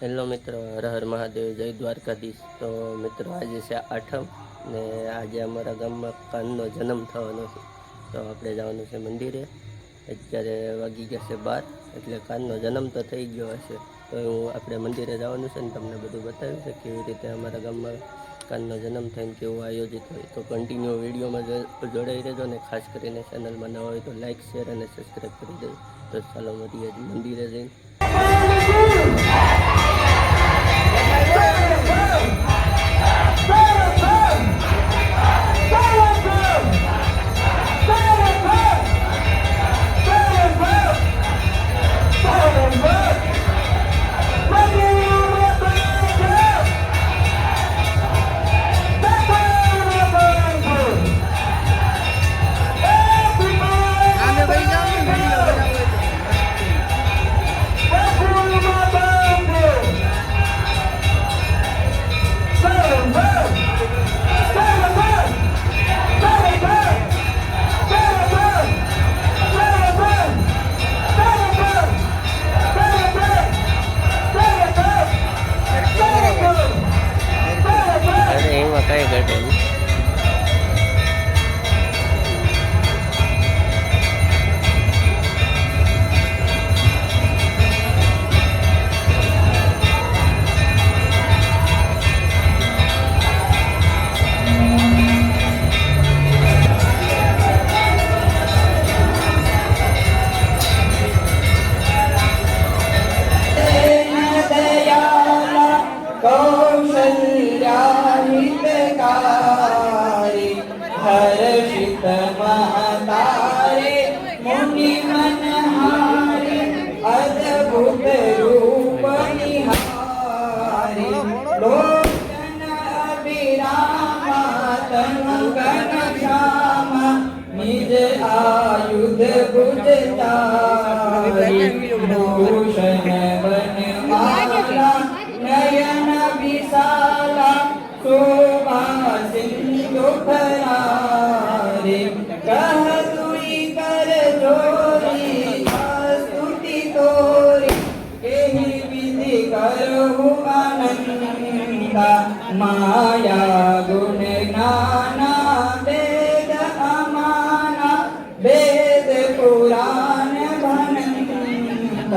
Hello મિત્રો, હર મહાદેવ, જય દ્વારકાધીશ. તો મિત્રો, આજે છે આઠમ ને આજે અમારા ગામમાં કાનનો જન્મ થવાનો છે. તો આપણે જવાનું છે મંદિરે. અત્યારે વાગી ગયા છે બાર, એટલે કાનનો જન્મ તો થઈ ગયો હશે. તો હું આપણે મંદિરે જવાનું છે ને તમને બધું બતાવ્યું છે કેવી રીતે અમારા ગામમાં કાનનો જન્મ થઈને કેવું આયોજિત હોય. તો કન્ટિન્યુ વિડીયોમાં જોડાઈ રહેજો ને ખાસ કરીને ચેનલમાં ન હોય તો લાઇક શેર અને સબસ્ક્રાઈબ કરી દેજો. તો ચાલો મળીએ મંદિરે જઈને. એમાં કઈ हर्षित महतारे मुनि मनहारे अद्भुत रूप निहारे लोचन अभिरामा तनु घन श्यामा निज आयुध भुज तारी भूषण वनमाला नयन विशाला शोभा सिंधु फरारे કયો આનંદ માયા ગુણ જ્ઞાના વેદ અમાના વેદ પુરાણ ભનંત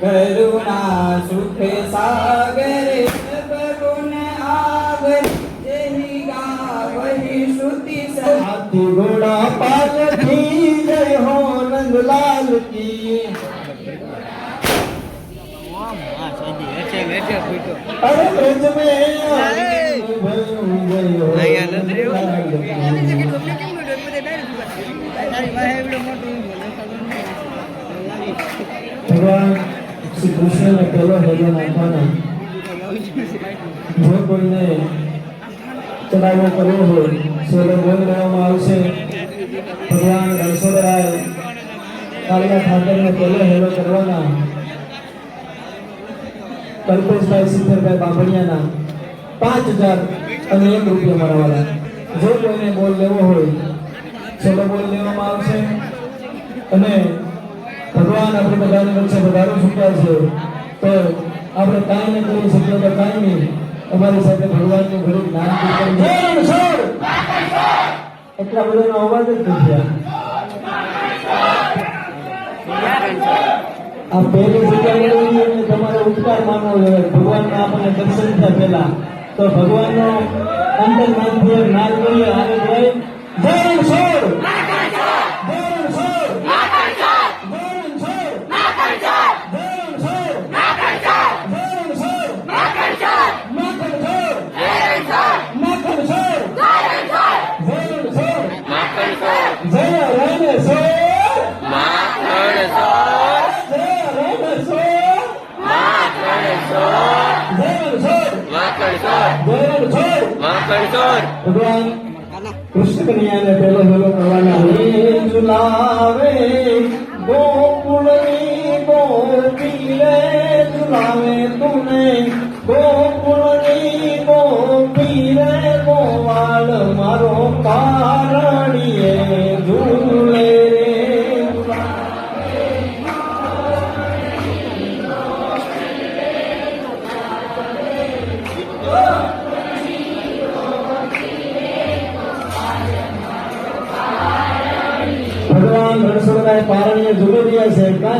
કરુણા સુખ સાગર ગુણ આવ જેની ગાવહી શ્રુતિ સાથી ગુણા પાલ થઈ જય હો નંદલાલ કી ભગવાન શ્રી કૃષ્ણને પહેલો ભજન આપવાના જો કોઈને ચડાવો કરવો હોય આવશે ભગવાન રણછોડરાય કાળિયા ઠાકરને પહેલો હેરો કરવાના કલ્પેશભાઈ સિદ્ધરભાઈ બાંભણિયાના પાંચ હજાર અને એક રૂપિયા મળવાના જો કોઈને બોલ લેવો હોય સોલો બોલ લેવામાં આવશે. અને ભગવાન આપણે બધાને વચ્ચે વધારો છૂટ્યા છે તો આપણે કાંઈ ન કરી શકીએ તો કાંઈ નહીં. અમારી સાથે ભગવાનનું ઘણું જ્ઞાન! એટલા બધાનો અવાજ જ નથી આ. પહેલી જગ્યા ભગવાનના આપણને દર્શન થયા પહેલા તો ભગવાનનો અંતર્માનથી નાદ કરીએ આગળ જય! જય ભગવાન કૃષ્ણ કન્યાને પેલો પેલો કરવાના ઝુલાવે ગોકુળની ગોપી રે ઝુલાવે તુને ગોકુળની ગોપી રે ગોવાળ મારો કારણીએ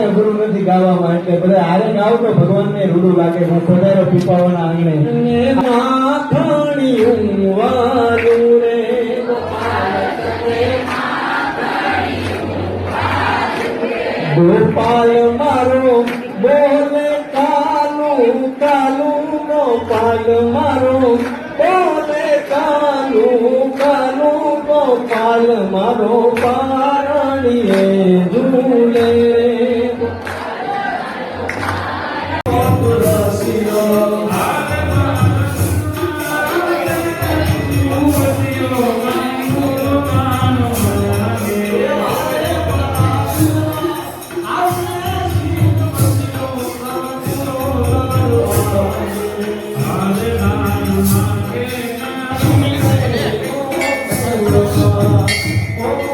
અઘરું નથી ગાવામાં એટલે બધા આરે ગાવ તો ભગવાનને રૂડું લાગે હું પધારો પીપાવાના આંગણે. ગોપાલ મારો બોલે કાલું કાલું ગોપાલ મારો. બોલે કાલું કાલું ગોપાલ મારો. પારણીએ ઝૂલે. Oh.